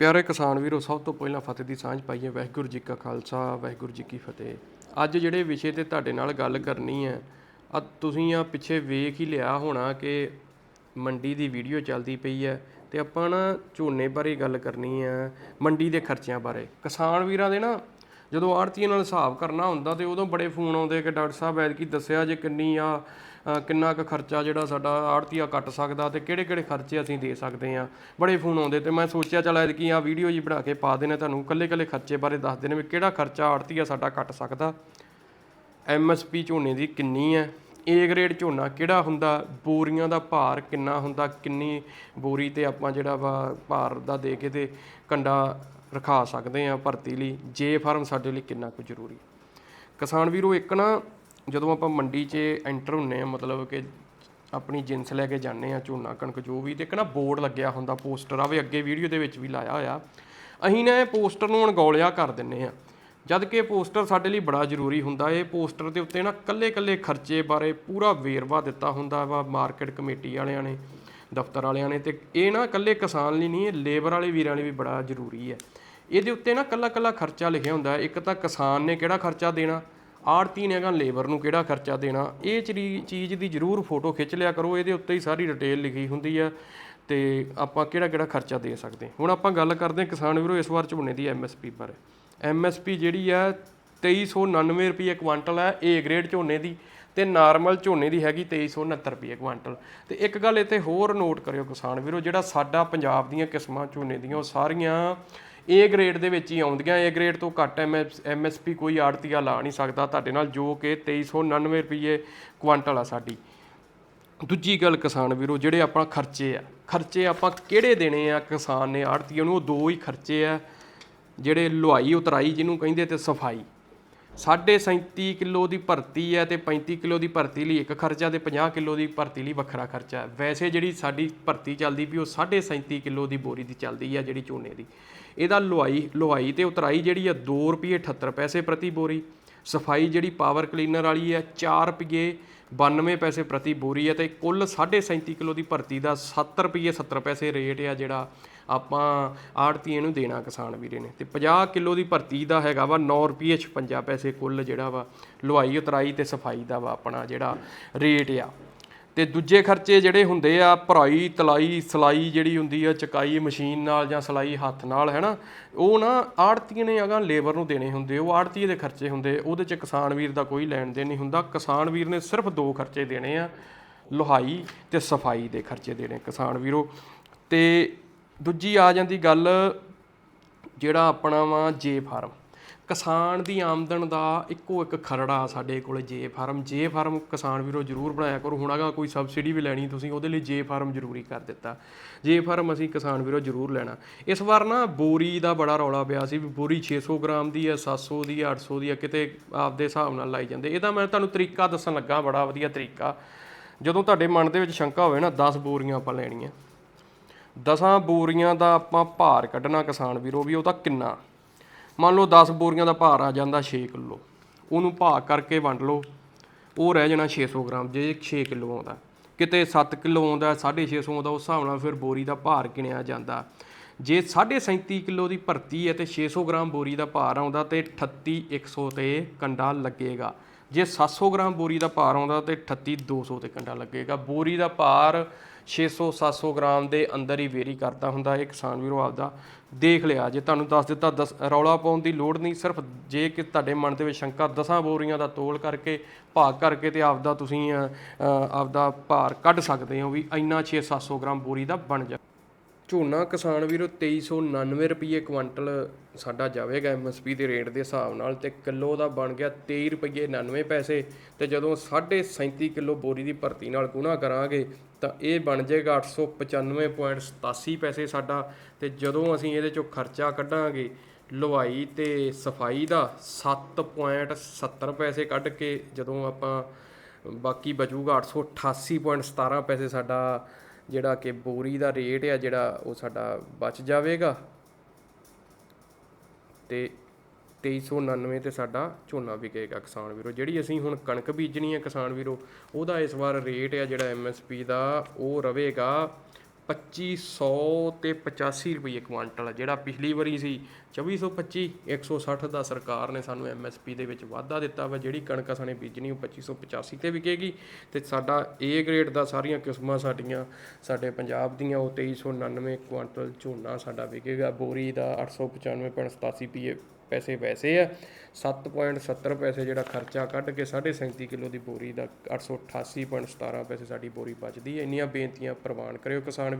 ਪਿਆਰੇ ਕਿਸਾਨ ਵੀਰੋ, ਸਭ ਤੋਂ ਪਹਿਲਾਂ ਫਤਿਹ ਦੀ ਸਾਂਝ ਪਾਈਏ। ਵਾਹਿਗੁਰੂ ਜੀ ਕਾ ਖਾਲਸਾ, ਵਾਹਿਗੁਰੂ ਜੀ ਕੀ ਫਤਿਹ। ਅੱਜ ਜਿਹੜੇ ਵਿਸ਼ੇ ਤੇ ਤੁਹਾਡੇ ਨਾਲ ਗੱਲ ਕਰਨੀ ਹੈ ਆ ਤੁਸੀਂ ਆ ਪਿੱਛੇ ਵੇਖ ਹੀ ਲਿਆ ਹੋਣਾ ਕਿ ਮੰਡੀ ਦੀ ਵੀਡੀਓ ਚੱਲਦੀ ਪਈ ਹੈ ਤੇ ਆਪਾਂ ਨਾ ਝੋਨੇ ਬਾਰੇ ਗੱਲ ਕਰਨੀ ਹੈ, ਮੰਡੀ ਦੇ ਖਰਚਿਆਂ ਬਾਰੇ। ਕਿਸਾਨ ਵੀਰਾਂ ਦੇ ਨਾ ਜਦੋਂ ਆੜਤੀਆਂ ਨਾਲ ਹਿਸਾਬ ਕਰਨਾ ਹੁੰਦਾ ਤੇ ਉਦੋਂ ਬੜੇ ਫੋਨ ਆਉਂਦੇ ਕਿ ਡਾਕਟਰ ਸਾਹਿਬ ਐਤਕੀ ਦੱਸਿਆ ਜੇ ਕਿੰਨੀ ਆ ਕਿੰਨਾ ਕੁ ਖਰਚਾ ਜਿਹੜਾ ਸਾਡਾ ਆੜਤੀਆ ਕੱਟ ਸਕਦਾ ਤੇ ਕਿਹੜੇ ਕਿਹੜੇ ਖਰਚੇ ਅਸੀਂ ਦੇ ਸਕਦੇ ਆ। ਬੜੇ ਫੋਨ ਆਉਂਦੇ ਤੇ ਮੈਂ ਸੋਚਿਆ ਚਲ ਐਤਕੀ ਆ ਵੀਡੀਓ ਜੀ ਬਣਾ ਕੇ ਪਾ ਦੇਣਾ ਤੁਹਾਨੂੰ, ਕੱਲੇ ਕੱਲੇ ਖਰਚੇ ਬਾਰੇ ਦੱਸ ਦੇਣੇ ਵੀ ਕਿਹੜਾ ਖਰਚਾ ਆੜਤੀਆ ਸਾਡਾ ਕੱਟ ਸਕਦਾ। ਐਮਐਸਪੀ ਝੋਨੇ ਦੀ ਕਿੰਨੀ ਹੈ ਏ ਗ੍ਰੇਡ ਝੋਨਾ ਕਿਹੜਾ ਹੁੰਦਾ, ਬੋਰੀਆਂ ਦਾ ਭਾਰ ਕਿੰਨਾ ਹੁੰਦਾ, ਕਿੰਨੀ ਬੋਰੀ ਤੇ ਆਪਾਂ ਜਿਹੜਾ ਵਾ ਭਾਰ ਦਾ ਦੇ ਕੇ ਤੇ ਕੰਡਾ ਰਖਾ ਸਕਦੇ ਆ ਭਰਤੀ ਲਈ, ਜੇ ਫਾਰਮ ਸਾਡੇ ਲਈ ਕਿੰਨਾ ਕੁ ਜ਼ਰੂਰੀ ਕਿਸਾਨ ਵੀਰੋ, ਇੱਕ ਨਾ ਜਦੋਂ ਆਪਾਂ ਮੰਡੀ 'ਚ ਐਂਟਰ ਹੁੰਨੇ ਆ, ਮਤਲਬ ਕਿ ਆਪਣੀ ਜਿੰਸ ਲੈ ਕੇ ਜਾਂਦੇ ਆ ਝੋਨਾ, ਕਣਕ ਜੋ ਵੀ, ਤੇ ਇੱਕ ਨਾ ਬੋਰਡ ਲੱਗਿਆ ਹੁੰਦਾ ਪੋਸਟਰ ਆ ਵੀ ਅੱਗੇ ਵੀਡੀਓ ਦੇ ਵਿੱਚ ਵੀ ਲਾਇਆ ਹੋਇਆ। ਅਸੀਂ ਨਾ ਇਹ ਪੋਸਟਰ ਨੂੰ ਅਣਗੌਲਿਆ ਕਰ ਦਿੰਨੇ ਆ ਜਦ ਕਿ ਪੋਸਟਰ ਸਾਡੇ ਲਈ ਬੜਾ ਜ਼ਰੂਰੀ ਹੁੰਦਾ, ਇਹ ਪੋਸਟਰ ਦੇ ਉੱਤੇ ਨਾ ਕੱਲੇ-ਕੱਲੇ ਖਰਚੇ ਬਾਰੇ ਪੂਰਾ ਵੇਰਵਾ ਦਿੱਤਾ ਹੁੰਦਾ ਵਾ, ਮਾਰਕੀਟ ਕਮੇਟੀ ਵਾਲਿਆਂ ਨੇ। ਦਫ਼ਤਰ ਵਾਲਿਆਂ ਨੇ ਤੇ ਇਹ ਨਾ ਇਕੱਲੇ ਕਿਸਾਨ ਲਈ ਨਹੀਂ, ਇਹ ਲੇਬਰ ਵਾਲੇ ਵੀਰਾਂ ਲਈ ਵੀ ਬੜਾ ਜ਼ਰੂਰੀ ਹੈ। ਇਹਦੇ ਉੱਤੇ ਨਾ ਕੱਲਾ-ਕੱਲਾ ਖਰਚਾ ਲਿਖਿਆ ਹੁੰਦਾ ਇੱਕ ਤਾਂ ਕਿਸਾਨ ਨੇ ਕਿਹੜਾ ਖਰਚਾ ਦੇਣਾ ਆੜਤੀ ਨੇ ਹੈਗਾ ਲੇਬਰ ਨੂੰ ਕਿਹੜਾ ਖਰਚਾ ਦੇਣਾ, ਇਹ ਚਰੀ- ਚੀਜ਼ ਦੀ ਜ਼ਰੂਰ ਫੋਟੋ ਖਿੱਚ ਲਿਆ ਕਰੋ, ਇਹਦੇ ਉੱਤੇ ਹੀ ਸਾਰੀ ਡਿਟੇਲ ਲਿਖੀ ਹੁੰਦੀ ਹੈ ਤੇ ਆਪਾਂ ਕਿਹੜਾ ਕਿਹੜਾ ਖਰਚਾ ਦੇ ਸਕਦੇ ਹੁਣ ਆਪਾਂ ਗੱਲ ਕਰਦੇ ਹਾਂ ਕਿਸਾਨ ਵੀਰੋ, ਇਸ ਵਾਰ ਝੋਨੇ ਦੀ ਐਮਐਸਪੀ ਬਾਰੇ ਐਮਐਸਪੀ ਜਿਹੜੀ ਹੈ 2399 ਰੁਪਏ ਕੁਆਂਟਲ ਹੈ ਏ ਗ੍ਰੇਡ ਝੋਨੇ ਦੀ। ਤੇ ਨਾਰਮਲ ਝੋਨੇ ਦੀ ਹੈਗੀ 2369 ਰੁਪਏ ਕੁਆਂਟਲ ਤੇ ਇੱਕ ਗੱਲ ਇੱਥੇ ਹੋਰ ਨੋਟ ਕਰਿਓ ਕਿਸਾਨ ਵੀਰੋ, ਜਿਹੜਾ ਸਾਡਾ ਪੰਜਾਬ ਦੀਆਂ ਕਿਸਮਾਂ ਝੋਨੇ ਦੀਆਂ, ਉਹ ਸਾਰੀਆਂ ਏ ਗ੍ਰੇਡ ਦੇ ਵਿੱਚ ਹੀ ਆਉਂਦੀਆਂ। ਏ ਗ੍ਰੇਡ ਤੋਂ ਘੱਟ ਐਮਐਸਪੀ ਕੋਈ ਆੜਤੀਆ ਲਾ ਨਹੀਂ ਸਕਦਾ ਤੁਹਾਡੇ ਨਾਲ, ਜੋ ਕਿ 2399 ਰੁਪਏ ਕੁਆਂਟਲ ਆ ਸਾਡੀ। ਦੂਜੀ ਗੱਲ ਕਿਸਾਨ ਵੀਰੋ, ਜਿਹੜੇ ਆਪਾਂ ਖਰਚੇ ਆ, ਖਰਚੇ ਆਪਾਂ ਕਿਹੜੇ ਦੇਣੇ ਆ ਕਿਸਾਨ ਨੇ ਆੜਤੀਆਂ ਨੂੰ, ਉਹ ਦੋ ਹੀ ਖਰਚੇ ਆ, ਜਿਹੜੇ ਲੁਹਾਈ ਉਤਰਾਈ ਜਿਹਨੂੰ ਕਹਿੰਦੇ ਤੇ ਸਫ਼ਾਈ। 37 ਕਿਲੋ ਦੀ ਭਰਤੀ ਹੈ ਤੇ 35 ਕਿਲੋ ਦੀ ਭਰਤੀ ਲਈ ਇੱਕ ਖਰਚਾ ਤੇ 50 ਕਿਲੋ ਦੀ ਭਰਤੀ ਲਈ ਵੱਖਰਾ ਖਰਚਾ ਵੈਸੇ ਜਿਹੜੀ ਸਾਡੀ ਭਰਤੀ ਚੱਲਦੀ ਵੀ ਉਹ ਸਾਢੇ 37 ਕਿਲੋ ਦੀ ਬੋਰੀ ਦੀ ਚੱਲਦੀ ਹੈ ਜਿਹੜੀ ਝੋਨੇ ਦੀ। ਇਹਦਾ ਲੁਹਾਈ ਲੁਹਾਈ ਤੇ ਉਤਰਾਈ ਜਿਹੜੀ ਆ 2 ਰੁਪਏ 78 ਪੈਸੇ ਪ੍ਰਤੀ ਬੋਰੀ। ਸਫ਼ਾਈ ਜਿਹੜੀ ਪਾਵਰ ਕਲੀਨਰ ਵਾਲੀ ਹੈ 4 ਰੁਪਏ 92 ਪੈਸੇ ਪ੍ਰਤੀ ਬੋਰੀ ਹੈ ਤੇ ਕੁੱਲ 37.5 ਕਿਲੋ ਦੀ ਭਰਤੀ ਦਾ 7 ਰੁਪਏ 70 ਪੈਸੇ ਰੇਟ ਆ ਜਿਹੜਾ ਆਪਾਂ ਆੜਤੀ ਨੂੰ ਦੇਣਾ ਕਿਸਾਨ ਵੀਰੇ ਨੇ। ਤੇ 50 ਕਿਲੋ ਦੀ ਭਰਤੀ ਦਾ ਹੈਗਾ ਵਾ 9 ਰੁਪਏ 56 ਪੈਸੇ ਕੁੱਲ ਜਿਹੜਾ ਵਾ ਲੁਹਾਈ ਉਤਰਾਈ ਤੇ ਸਫ਼ਾਈ ਦਾ ਵਾ ਆਪਣਾ ਜਿਹੜਾ ਰੇਟ ਆ। ਤੇ ਦੂਜੇ ਖਰਚੇ ਜਿਹੜੇ ਹੁੰਦੇ ਆ, ਭਰਾਈ, ਤਲਾਈ, ਸਲਾਈ ਜਿਹੜੀ ਹੁੰਦੀ ਆ, ਚਕਾਈ ਮਸ਼ੀਨ ਨਾਲ ਜਾਂ ਸਲਾਈ ਹੱਥ ਨਾਲ, ਹੈ ਨਾ, ਉਹ ਨਾ ਆੜਤੀਆਂ ਨੇ ਅਗਾਂ ਲੇਬਰ ਨੂੰ ਦੇਣੇ ਹੁੰਦੇ, ਉਹ ਆੜਤੀਏ ਦੇ ਖਰਚੇ ਹੁੰਦੇ, ਉਹਦੇ ਚ ਕਿਸਾਨ ਵੀਰ ਦਾ ਕੋਈ ਲੈਣ ਦੇਣ ਨਹੀਂ ਹੁੰਦਾ, ਕਿਸਾਨ ਵੀਰ ਨੇ ਸਿਰਫ ਦੋ ਖਰਚੇ ਦੇਣੇ ਆ, ਲੁਹਾਈ ਤੇ ਸਫ਼ਾਈ ਦੇ ਖਰਚੇ ਦੇਣੇ ਕਿਸਾਨ ਵੀਰੋ। ਤੇ ਦੂਜੀ ਆ ਜਾਂਦੀ ਗੱਲ ਜਿਹੜਾ ਆਪਣਾ ਵਾ, ਜੇ ਫਾਰਮ। ਕਿਸਾਨ ਦੀ ਆਮਦਨ ਦਾ ਇੱਕੋ ਇੱਕ ਖਰੜਾ ਸਾਡੇ ਕੋਲ ਜੇ ਫਾਰਮ ਜੇ ਫਾਰਮ ਕਿਸਾਨ ਵੀਰੋ ਜਰੂਰ ਬਣਾਇਆ ਕਰੋ। ਹੁਣ ਅਗਾ ਕੋਈ ਸਬਸਿਡੀ ਵੀ ਲੈਣੀ ਤੁਸੀਂ, ਉਹਦੇ ਲਈ ਜੇ ਫਾਰਮ ਜ਼ਰੂਰੀ ਕਰ ਦਿੱਤਾ। ਜੇ ਫਾਰਮ ਅਸੀਂ ਕਿਸਾਨ ਵੀਰੋ ਜਰੂਰ ਲੈਣਾ। ਇਸ ਵਾਰ ਨਾ ਬੋਰੀ ਦਾ ਬੜਾ ਰੌਲਾ ਪਿਆ ਸੀ ਵੀ ਬੋਰੀ 600 ਗ੍ਰਾਮ ਦੀ ਹੈ 700 ਦੀ ਹੈ 800 ਦੀ ਹੈ, ਕਿਤੇ ਆਪਦੇ ਹਿਸਾਬ ਨਾਲ ਲਾਈ ਜਾਂਦੇ। ਇਹਦਾ ਮੈਂ ਤੁਹਾਨੂੰ ਤਰੀਕਾ ਦੱਸਣ ਲੱਗਾ, ਬੜਾ ਵਧੀਆ ਤਰੀਕਾ। ਜਦੋਂ ਤੁਹਾਡੇ ਮਨ ਦੇ ਵਿੱਚ ਸ਼ੰਕਾ ਹੋਵੇ ਨਾ 10 ਬੋਰੀਆਂ ਆਪਾਂ ਲੈਣੀਆਂ। ਦਸਾਂ ਬੋਰੀਆਂ ਦਾ ਆਪਾਂ ਭਾਰ ਕੱਢਣਾ ਕਿਸਾਨ ਵੀਰੋ ਵੀ ਉਹ ਤਾਂ ਕਿੰਨਾ। ਮੰਨ ਲਓ 10 ਬੋਰੀਆਂ ਦਾ ਭਾਰ ਆ ਜਾਂਦਾ 6 ਕਿਲੋ, ਉਹਨੂੰ ਭਾਗ ਕਰਕੇ ਵੰਡ ਲਓ, ਉਹ ਰਹਿ ਜਾਣਾ 600 ਗ੍ਰਾਮ, ਜੇ 6 ਕਿਲੋ ਆਉਂਦਾ। ਕਿਤੇ 7 ਕਿਲੋ ਆਉਂਦਾ 650 ਆਉਂਦਾ, ਉਸ ਹਿਸਾਬ ਨਾਲ ਫਿਰ ਬੋਰੀ ਦਾ ਭਾਰ ਗਿਣਿਆ ਜਾਂਦਾ। ਜੇ 37.5 ਕਿਲੋ ਦੀ ਭਰਤੀ ਹੈ ਤੇ 600 ਗ੍ਰਾਮ ਬੋਰੀ ਦਾ ਭਾਰ ਆਉਂਦਾ ਤੇ 38100 ਤੇ ਕੰਡਾ ਲੱਗੇਗਾ। ਜੇ 700 ਗ੍ਰਾਮ ਬੋਰੀ ਦਾ ਭਾਰ ਆਉਂਦਾ ਤੇ 38200 ਤੇ ਕੰਡਾ ਲੱਗੇਗਾ। ਬੋਰੀ ਦਾ ਭਾਰ 600 700 ਗ੍ਰਾਮ ਦੇ ਅੰਦਰ ਹੀ ਵੇਰੀ ਕਰਦਾ ਹੁੰਦਾ ਇਹ ਕਿਸਾਨ ਵੀਰੋ ਆਪਦਾ ਦੇਖ ਲਿਆ। ਜੇ ਤੁਹਾਨੂੰ ਦੱਸ ਦਿੱਤਾ, ਦਸ ਰੌਲਾ ਪਾਉਣ ਦੀ ਲੋੜ ਨਹੀਂ, ਸਿਰਫ ਜੇ ਕਿ ਤੁਹਾਡੇ ਮਨ ਦੇ ਵਿੱਚ ਸ਼ੰਕਾ, ਦਸਾਂ ਬੋਰੀਆਂ ਦਾ ਤੋਲ ਕਰਕੇ, ਭਾਗ ਕਰਕੇ ਤੇ ਆਪਦਾ ਤੁਸੀਂ ਆਪਦਾ ਭਾਰ ਕੱਢ ਸਕਦੇ ਹੋ ਵੀ ਇੰਨਾ 6 700 ਗ੍ਰਾਮ ਬੋਰੀ ਦਾ ਬਣ ਜਾ ਝੋਨਾ ਕਿਸਾਨ ਵੀਰੋ 2399 ਰੁਪਏ ਕੁਇੰਟਲ ਸਾਡਾ ਜਾਵੇਗਾ ਐਮਐਸਪੀ ਦੇ ਰੇਟ ਦੇ ਹਿਸਾਬ ਨਾਲ ਤੇ ਕਿਲੋ ਦਾ ਬਣ ਗਿਆ 23 ਰੁਪਏ 99 ਪੈਸੇ ਤੇ ਜਦੋਂ 37.5 ਕਿਲੋ ਬੋਰੀ ਦੀ ਭਰਤੀ ਨਾਲ ਗੁਣਾ ਕਰਾਂਗੇ ਤਾਂ ਇਹ ਬਣ ਜਾਏਗਾ 895.87 ਪੈਸੇ ਸਾਡਾ ਤੇ ਜਦੋਂ ਅਸੀਂ ਇਹਦੇ ਚੋਂ ਖਰਚਾ ਕੱਢਾਂਗੇ ਲਵਾਈ ਤੇ ਸਫ਼ਾਈ ਦਾ 7.70 ਪੈਸੇ ਕੱਢ ਕੇ ਜਦੋਂ ਆਪਾਂ ਬਾਕੀ ਬਚੂਗਾ 888.17 ਪੈਸੇ ਸਾਡਾ ਜਿਹੜਾ ਕਿ ਬੋਰੀ ਦਾ ਰੇਟ ਆ ਜਿਹੜਾ ਉਹ ਸਾਡਾ ਬਚ ਜਾਵੇਗਾ। ਤੇ 2399 ਤੇ ਸਾਡਾ ਝੋਨਾ ਵਿਕੇਗਾ ਕਿਸਾਨ ਵੀਰੋ। ਜਿਹੜੀ ਅਸੀਂ ਹੁਣ ਕਣਕ ਬੀਜਣੀ ਹੈ ਕਿਸਾਨ ਵੀਰੋ, ਉਹਦਾ ਇਸ ਵਾਰ ਰੇਟ ਆ ਜਿਹੜਾ ਐਮਐਸਪੀ ਦਾ, ਉਹ ਰਵੇਗਾ 2500 ਤੇ 85 ਰੁਪਏ ਕੁਆਂਟਲ ਆ, ਜਿਹੜਾ ਪਿਛਲੀ ਵਾਰੀ ਸੀ। 2425 160 ਦਾ ਸਰਕਾਰ ਨੇ ਸਾਨੂੰ ਐਮਐਸਪੀ ਦੇ ਵਿੱਚ ਵਾਧਾ ਦਿੱਤਾ ਵਾ ਜਿਹੜੀ ਕਣਕ ਸਾਨੇ ਬੀਜਣੀ ਉਹ 2585 ਤੇ ਵਿਕੇਗੀ। ਤੇ ਸਾਡਾ ਏ ਗ੍ਰੇਡ ਦਾ ਸਾਰੀਆਂ ਕਿਸਮਾਂ ਸਾਡੀਆਂ ਸਾਡੇ ਪੰਜਾਬ ਦੀਆਂ ਉਹ 2399 ਕੁਆਂਟਲ ਝੋਨਾ ਸਾਡਾ ਵਿਕੇਗਾ ਬੋਰੀ ਦਾ 895.87 ਪੀਏ ਪੈਸੇ ਵੈਸੇ ਆ 7.70 ਪੈਸੇ ਜਿਹੜਾ ਖਰਚਾ ਕੱਢ ਕੇ 37.5 ਕਿਲੋ ਦੀ ਬੋਰੀ ਦਾ 888.17 ਪੈਸੇ ਸਾਡੀ ਬੋਰੀ ਬਚਦੀ ਹੈ। ਇੰਨੀਆਂ ਬੇਨਤੀਆਂ ਪ੍ਰਵਾਨ ਕਰਿਓ ਕਿਸਾਨ ਵੀ